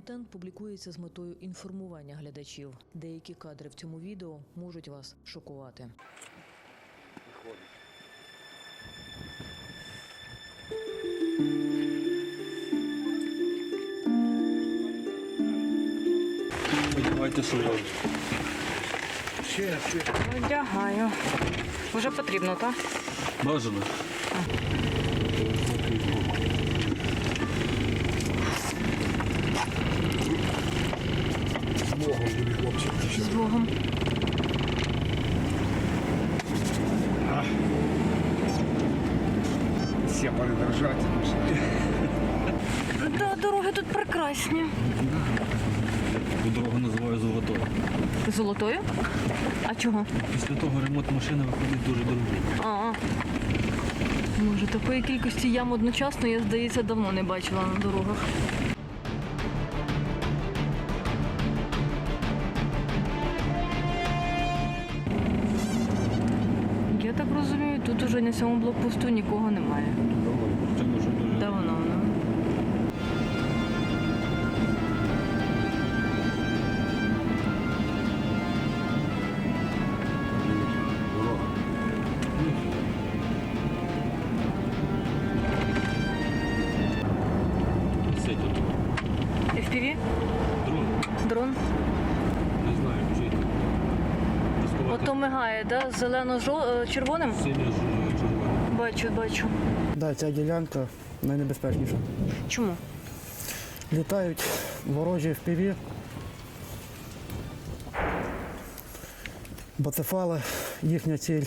Контент публікується з метою інформування глядачів. Деякі кадри в цьому відео можуть вас шокувати. Давайте сюди. Одягаю. Вже потрібно, так? Бажано. З Богом. Все передержать. Да, дороги тут прекрасні. Бо дорогу називаю золотою. Золотою? А чого? Після того ремонт машини виходить дуже дорогий. А. Може, такої кількості ям одночасно, я, здається, давно не бачила на дорогах. Цьому блокпосту нікого немає. Це дуже. Давно. ну. FPV? Дрон. Дрон? Не знаю, чи Ото мигає, да? Зелено-червоним? ж- червоне. Бачу, бачу. Да, ця ділянка найнебезпечніша. Чому? Літають ворожі впіві. Бацефали, їхня ціль.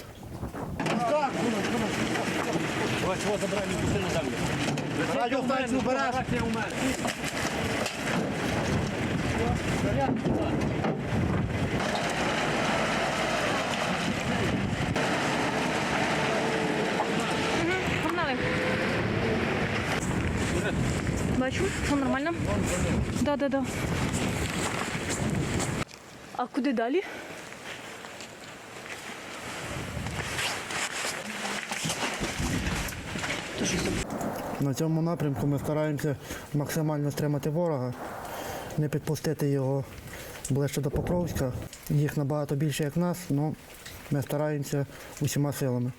Погнали. Бачу, все нормально? Да, да, да. А куди далі? На цьому напрямку ми стараємося максимально стримати ворога, не підпустити його ближче до Покровська. Їх набагато більше, як нас, але ми стараємося усіма силами.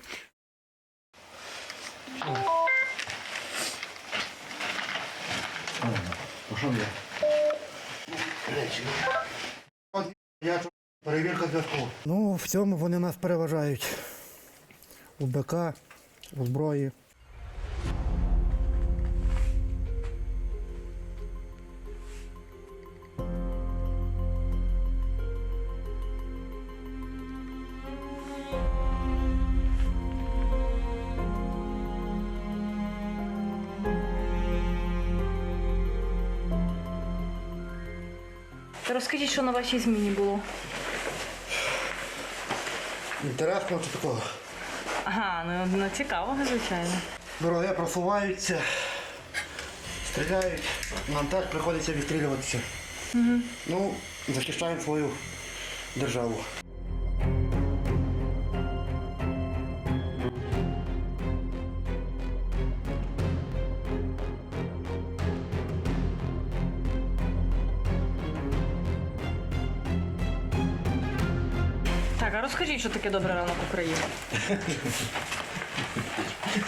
Перевірка зв'язку. Ну, в цьому вони нас переважають. У БК, у зброї. Розкажіть, що на вашій зміні було. Інтересно чи такого? Ага, ну, ну цікаво, звичайно. Вороги просуваються, стріляють, нам теж приходиться відстрілюватися. Ну, захищаємо свою державу. Розкажіть, що таке добрий ранок України.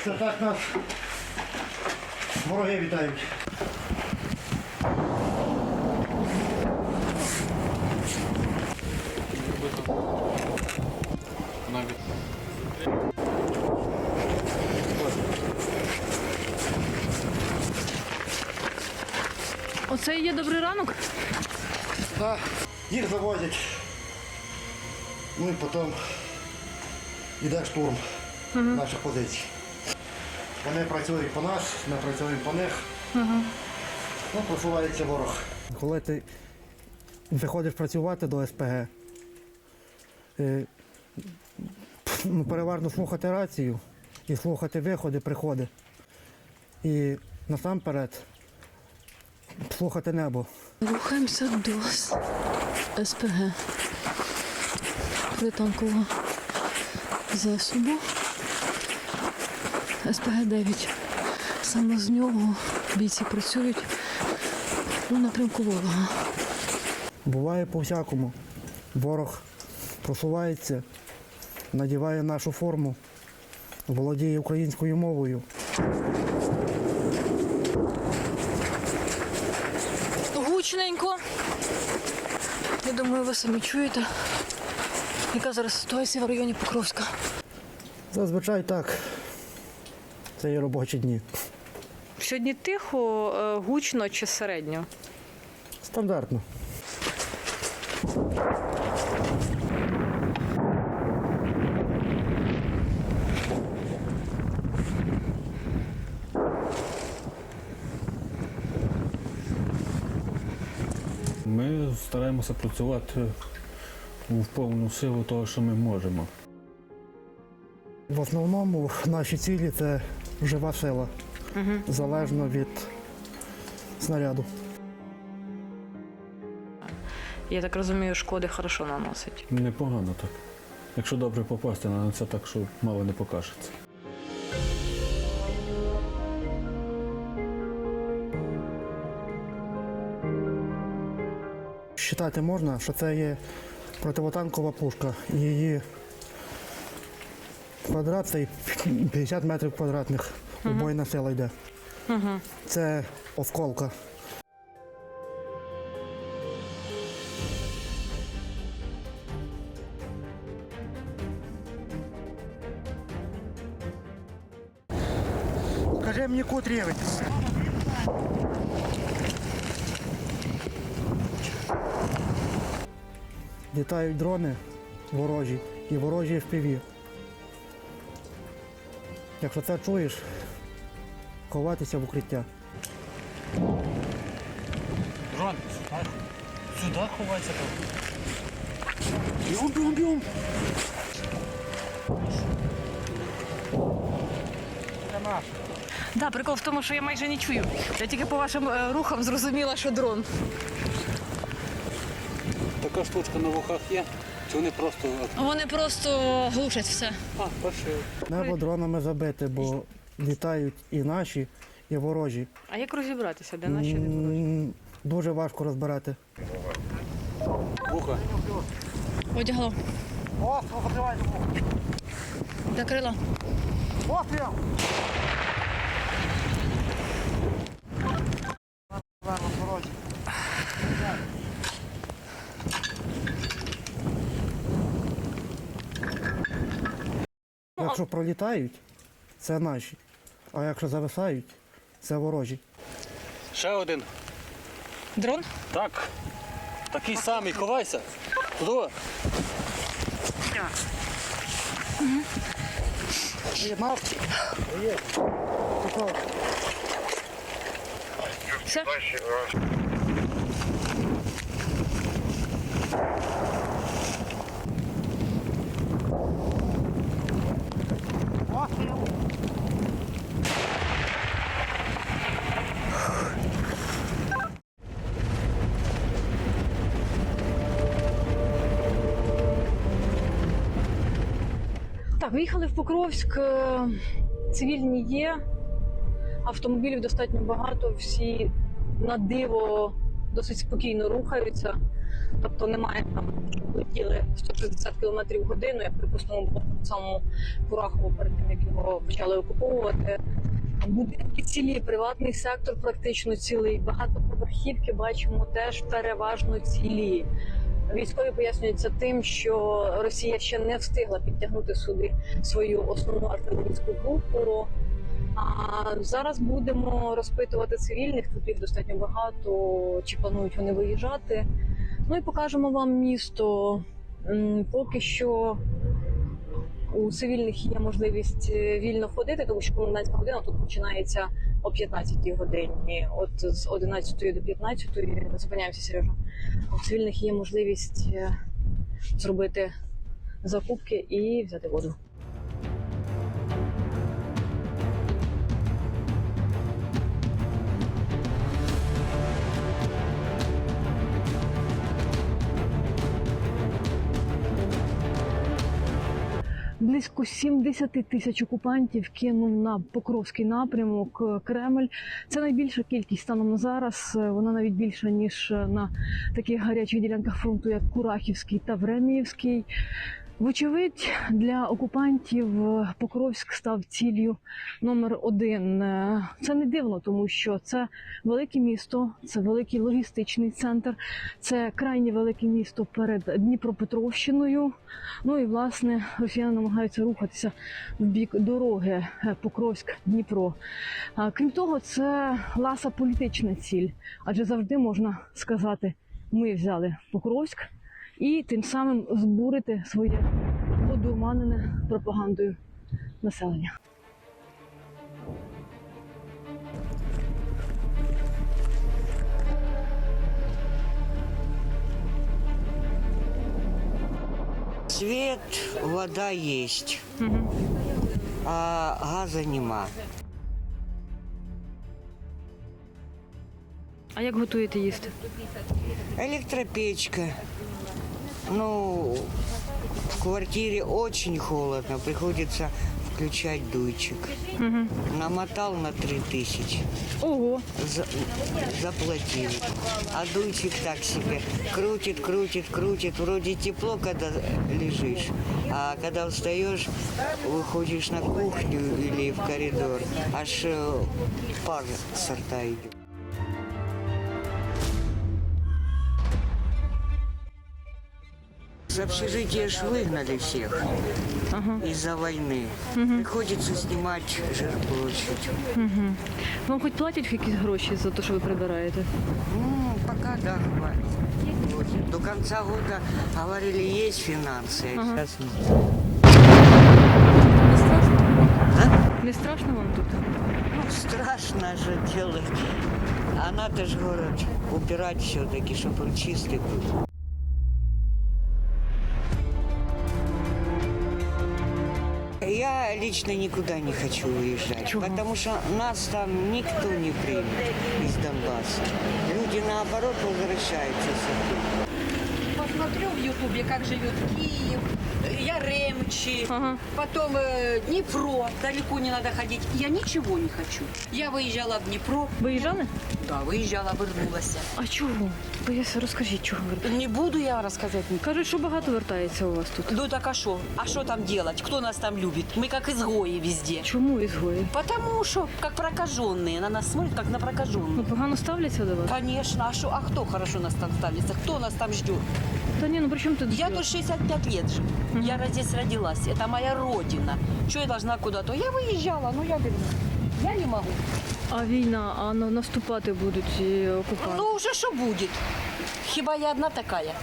Це так нас вороги вітають. Оце і є добрий ранок? Да, їх завозять. Ну і потім йде штурм наших позицій. Вони працюють по нас, ми працюємо по них. Ну, просувається ворог. Коли ти виходиш працювати до СПГ, е, ну, переважно слухати рацію і слухати виходи, приходи. І насамперед слухати небо. Рухаємося до СПГ пританкового засобу. СПГ 9. Саме з нього бійці працюють Ну, напрямку ворога. Буває по-всякому. Ворог просувається, надіває нашу форму, володіє українською мовою. Гучненько. Я думаю, ви самі чуєте, яка зараз ситуація в районі Покровська. Зазвичай так. Це є робочі дні. Сьогодні тихо, е, гучно чи середньо? Стандартно. Ми стараємося працювати в повну силу того, що ми можемо. В основному наші цілі це жива сила, залежно від снаряду. Я так розумію, шкоди хорошо наносить. Непогано так. Якщо добре попасти на це так, що мало не покажеться. Считати можна, що це є противотанкова пушка. Її квадрат це 50 метрів квадратних. Убойна сила йде. Це осколка. Скажи мені кут рівень. Літають дрони ворожі і ворожі FPV. Якщо це чуєш, ховатися в укриття. Дрон, сюди ховайся. Бігом, бігом, бігом! Да, прикол в тому, що я майже не чую. Я тільки по вашим е, рухам зрозуміла, що дрон. Така штучка на вухах є, чи вони просто. Вони просто глушать все. А, перший. Небо дронами забите, бо літають і наші, і ворожі. А як розібратися, де наші де ворожі? Дуже важко розбирати. Вуха. Одягло. О, закривай Закрила. Постріл! Якщо пролітають, це наші. А якщо зависають, це ворожі. Ще один. Дрон? Так. Такий самий, ховайся. Туди. Все? Так, виїхали в Покровськ. е, Цивільні є, автомобілів достатньо багато, всі на диво досить спокійно рухаються. Тобто немає там, летіли 160 км в годину, як припустимо було в самому Курахово перед тим, як його почали окуповувати. Будинки цілі, приватний сектор практично цілий. Багатоповерхівки бачимо теж переважно цілі. Військові пояснюються тим, що Росія ще не встигла підтягнути сюди свою основну артилерійську групу. А зараз будемо розпитувати цивільних. Тут їх достатньо багато. Чи планують вони виїжджати? Ну і покажемо вам місто. Поки що у цивільних є можливість е, вільно ходити, тому що комендантська година тут починається о 15 годині. От з 11 до 15 не зупиняємося, Сережа. У цивільних є можливість е, зробити закупки і взяти воду. Близько 70 тисяч окупантів кинув на Покровський напрямок е, Кремль. Це найбільша кількість станом на зараз. Е, Вона навіть більша ніж е, на таких гарячих ділянках фронту, як Курахівський та Времіївський. Вочевидь, для окупантів е, Покровськ став ціллю номер один. Е, Це не дивно, тому що це велике місто, це великий логістичний центр, це крайнє велике місто перед Дніпропетровщиною. Ну і власне росіяни намагаються рухатися в бік дороги е, Покровськ-Дніпро. Крім того, це ласа політична ціль, адже завжди можна сказати, ми взяли Покровськ і тим самим збурити своє одурманене пропагандою населення. Свет, вода есть, а газа нема. А як готуєте їсти? Электропечка. Ну, в квартире очень холодно, приходится включать дуйчик. Намотал на три тысячи. Ого, За- заплатил. А дуйчик так себе. Крутит, крутит, крутит. Вроде тепло, когда лежишь. А когда встаешь, выходишь на кухню или в коридор, аж э, пар с рта идет. С общежития ж выгнали всех из-за войны. Приходится снимать жилплощадь. вам хоч платять якісь гроші за те, що ви прибираєте? Ну, пока да, хватит. Вот. До конца года говорили, есть финансы, а сейчас нет. Не страшно? А? Не страшно вам тут? Ну, страшно же делать. А надо же город убирать все-таки, чтобы он чистый был. Я лично никуда не хочу уезжать, Чего? потому что нас там никто не примет из Донбасса. Люди наоборот возвращаются с оттуда. Посмотрю в Ютубе, как живет Киев, Яремчи, Ага. потом э, Днепро. Далеко не надо ходить. Я ничего не хочу. Я выезжала в Днепро. Виїжджали? Да, выезжала, вернулась. А чого? Пояс, розкажіть, чого ви? Не буду я рассказать. Кажуть, що багато вертається у вас тут. Ну так а что? А что там делать? Кто нас там любит? Мы как изгои везде. Чому ізгої? Потому что, как прокаженные, на нас смотрят, как на Ну, прокаженных. погано ставляться до вас? Конечно, а что? А кто хорошо нас там ставится? Кто нас там ждет? Та не, ну при чем тут? Я тут 65 лет живу. Я здесь родилась. Это моя родина. Что я должна куда-то? Я выезжала, но я вернусь. Я не могу. А війна, а на- наступати будуть і окупанти? Ну уже что будет? Хиба я одна такая?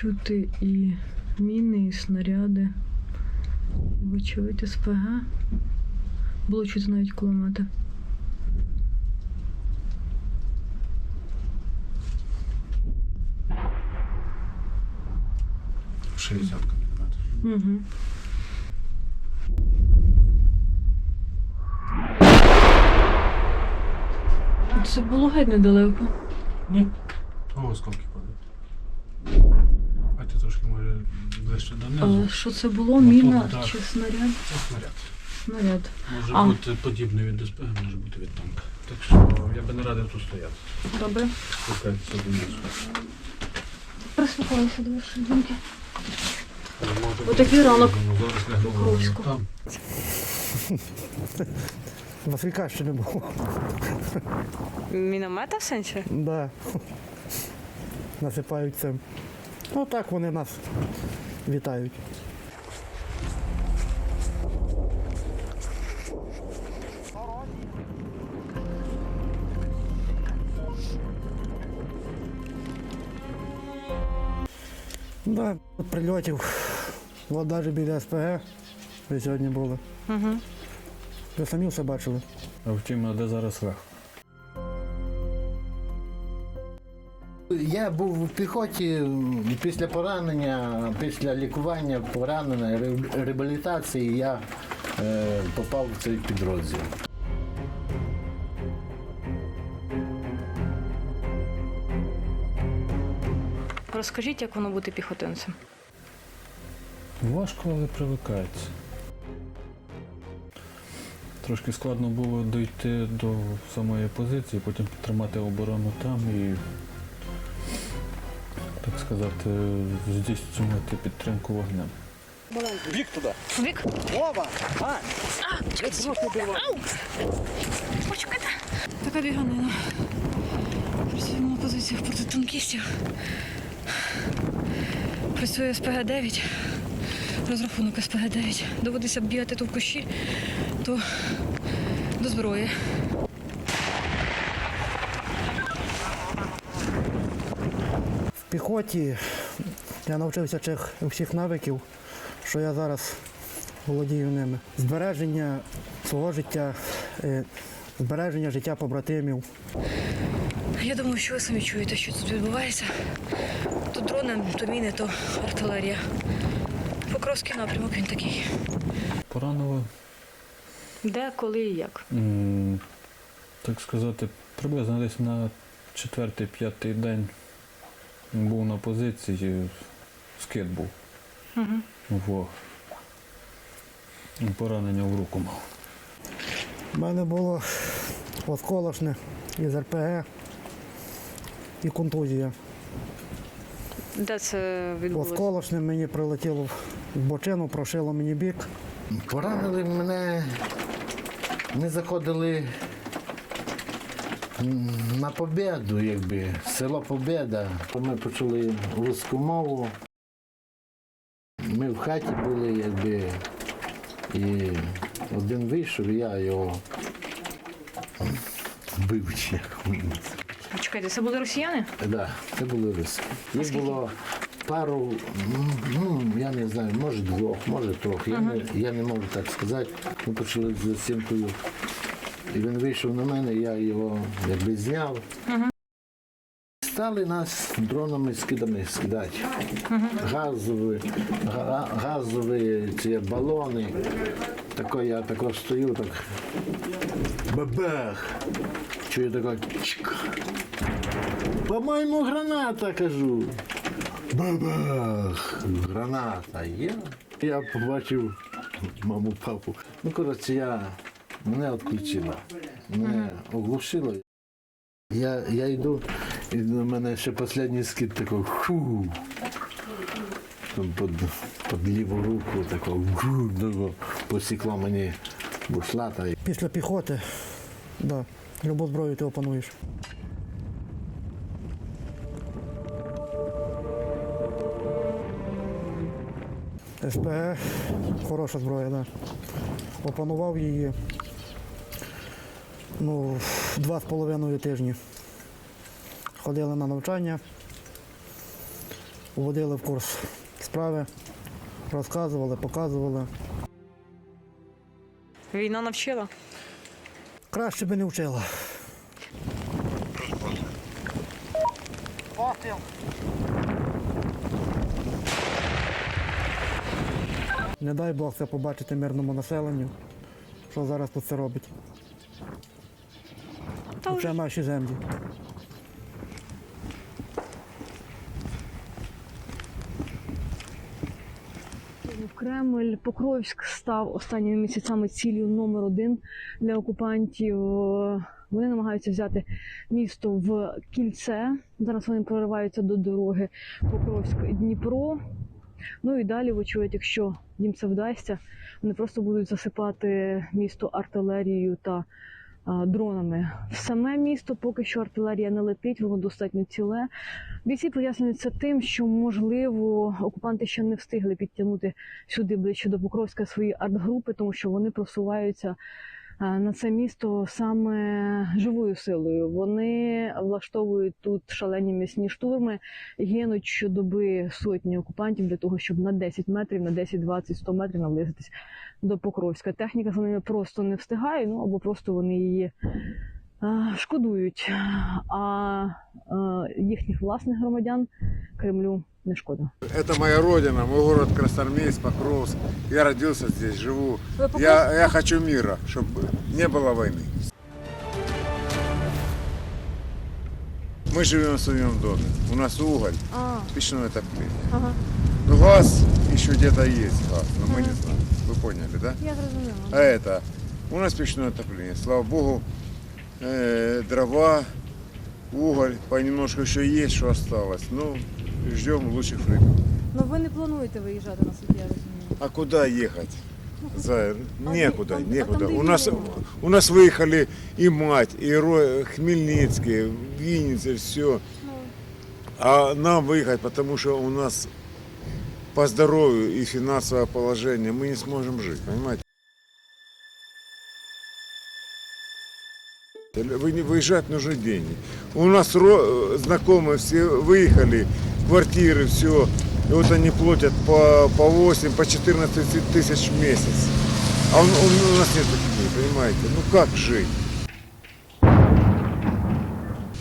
Чути і міни, і снаряди. Вочевидь СПГ. Було чути навіть кулемети. Шестдесятка міліметрів. Угу. Це було геть недалеко. Ні. О, осколки падають. А ти трошки може ближче донизу. А що це було? Ну, Міна так. чи снаряд? Це снаряд. Снаряд. Може А. бути подібний від СПГ, може бути від танка. Так що я би не радив тут стояти. Добре. Спускайтеся донизу. Прислухалися до вашої думки. Може Отакий ранок Зараз лягло Покровську. там. Василька ще не було. Міномета в сенсі? Да. Насипають. Ну так вони нас вітають. Да, прильотів От навіть біля СПГ ви сьогодні були. Угу. Ви самі все бачили. А втім, а де зараз ви? Я був в піхоті після поранення, після лікування поранення, реабілітації я е, попав в цей підрозділ. Розкажіть, як воно бути піхотинцем. Важко, але привикається. Трошки складно було дійти до самої позиції, потім підтримати оборону там і, так сказати, здійснювати підтримку вогнем. Бік туди. Вік, Оба! А! почекайте. Така біганина. Працюємо на позиціях проти танкістів. Працює СПГ-9. Розрахунок СПГ-9. Доводиться бігати то в кущі, то до зброї. Піхоті я навчився цих всіх навиків, що я зараз володію ними. Збереження свого життя, е, збереження життя побратимів. Я думаю, що ви самі чуєте, що тут відбувається. То дрони, то міни, то артилерія. Покровський напрямок він такий. Поранили, Де, коли і як? м, так сказати, приблизно десь на четвертий-п'ятий день був на позиції, скид був. Угу. Во. Поранення в руку мав. У мене було осколочне із РПГ і контузія. Де це відбулося? Осколочне мені прилетіло в бочину, прошило мені бік. Поранили мене, ми заходили на побіду, якби, село Побєда. Ми почули русську мову. Ми в хаті були, якби, і один вийшов, і я його вбив. чи. Чекайте, це були росіяни? Да, це були русські. Їх було пару, ну, я не знаю, може двох, може трьох. Я, не, я не можу так сказати. Ми почали з сімкою. І він вийшов на мене, я його якби зняв. Стали нас дронами скидами скидати. Газові, га- газові ці балони. Тако я тако стою, так бабах. Чую тако чик. По-моєму, граната, кажу. Бабах! Граната є. Я побачив маму, папу. Ну, коротше, я мене відключила. Мене оглушило. Я, я йду, і на мене ще останній скид такий. Там Під, під ліву руку такого, фу, посікло мені бушлата. Після піхоти, да, любу зброю ти опануєш. СПГ хороша зброя, да. Опанував її ну, два з половиною тижні. Ходили на навчання, вводили в курс справи, розказували, показували. Війна навчила. Краще би не вчила. Не дай Бог це побачити мирному населенню, що зараз тут це робить. Це наші землі. Кремль Покровськ став останніми місяцями ціллю номер один для окупантів. Вони намагаються взяти місто в кільце. Зараз вони прориваються до дороги Покровськ-Дніпро. Ну і далі, вочевидь, якщо їм це вдасться, вони просто будуть засипати місто артилерією та дронами. В саме місто поки що артилерія не летить, воно достатньо ціле. Бійці пояснюють це тим, що можливо окупанти ще не встигли підтягнути сюди ближче до Покровська свої артгрупи, тому що вони просуваються на це місто саме живою силою. Вони влаштовують тут шалені м'ясні штурми, гинуть щодоби сотні окупантів для того, щоб на 10 метрів, на 10, 20, 100 метрів наблизитись до Покровська. Техніка за ними просто не встигає, ну або просто вони її е, шкодують. А е, їхніх власних громадян Кремлю не шкода. Это моя родина, мой город Красноармейск, Покровск. Я родился здесь, живу. Ви Покровськ- Я, я хочу мира, чтобы не было войны. Мы живем в своем доме. У нас уголь, А, печное отопление. ага, Ну, газ еще где-то есть, газ, но мы не знаем. Вы поняли, да? я зрозуміла. А это, у нас печное отопление. Слава богу, э, дрова, уголь, понемножку еще есть, что осталось. Ну, ждем лучших времен. Ну ви не плануєте виїжджати на суд, я розумію. А куда ехать? За... Некуда, там- а некуда. там, где у, нас, війна. у нас выехали и мать, и Ро... Хмельницкий, Винница, все. А нам выехать, потому что у нас по здоровью и финансовое положение мы не сможем жить, понимаете? Вы не выезжать нужны деньги. У нас знакомые все выехали, квартиры, все. И вот они платят по, по 8, по 14 тысяч в месяц. А он- он- у нас нет таких денег, понимаете? Ну как жить?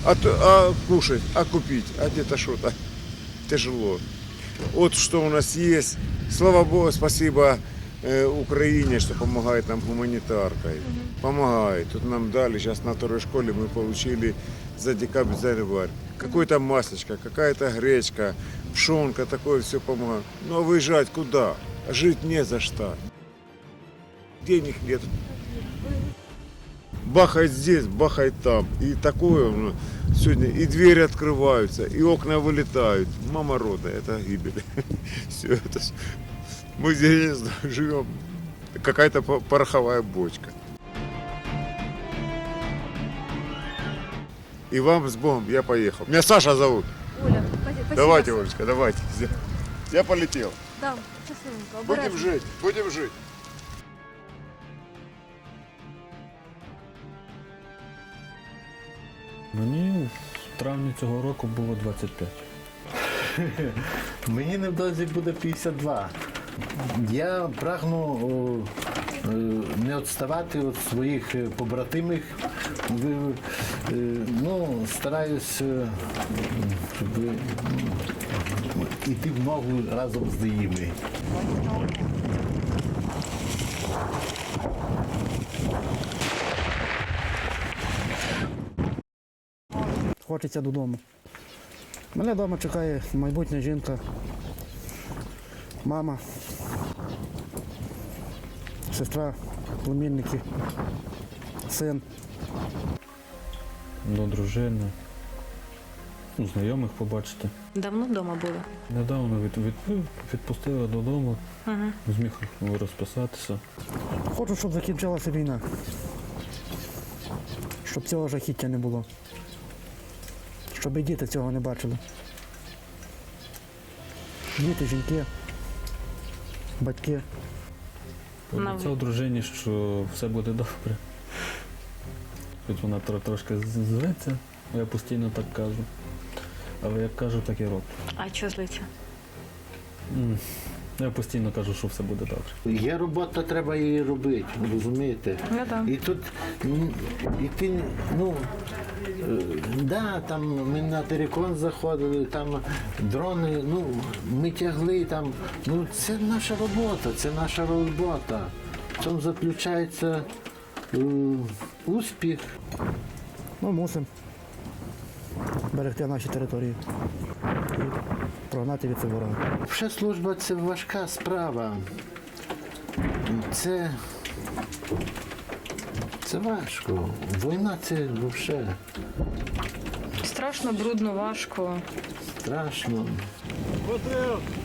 А, а кушать, а купить, а где-то что-то тяжело. Вот что у нас есть. Слава Богу, спасибо э, Украине, что помогает нам гуманитаркой. Помогает. Тут нам дали, сейчас на второй школе мы получили за декабрь, за январь. Какой-то маслечко, какая-то гречка, пшенка, такое все помогает. Ну а выезжать куда? Жить не за что. Денег нет. Бахает здесь, бахает там. И такое сегодня. И двери открываются, и окна вылетают. Мама рода, это гибель. Все это. Мы здесь живем. Какая-то по- пороховая бочка. И вам с Богом, я поехал. Меня Саша зовут. Оля, спасибо. Давайте, Олечка, давайте. Я полетел. Да, щасливенько, Будем жить, будем жить. Мені в травні цього року було 25. Мені невдовзі буде 52. Я прагну е, не відставати від своїх е, побратимів. Е, Ну, стараюсь, щоб йти в ногу разом з ними. Хочеться додому. Мене вдома чекає майбутня жінка, мама, сестра, племінники, син. До дружини. Ну, знайомих побачити. Давно вдома були? Недавно від, від, ну, відпустили додому, Ага. зміг розписатися. Хочу, щоб закінчилася війна. Щоб цього жахіття не було. Щоб і діти цього не бачили. Діти, жінки, батьки. Пообіцяв дружині, що все буде добре. Хоч вона трошки зветься, я постійно так кажу. Але як кажу, так і роблю. А що злиться? Я постійно кажу, що все буде добре. Є робота, треба її робити, розумієте? Ну так. І тут і ти, ну, да, там ми на терикон заходили, там дрони, ну, ми тягли там. Ну, це наша робота, це наша робота. В цьому заключається е, успіх. Ну, мусимо берегти наші території і прогнати від цього ворога. Вже служба це важка справа. Це. Це важко. Війна це взагалі Страшно, брудно, важко. страшно. Оборозі.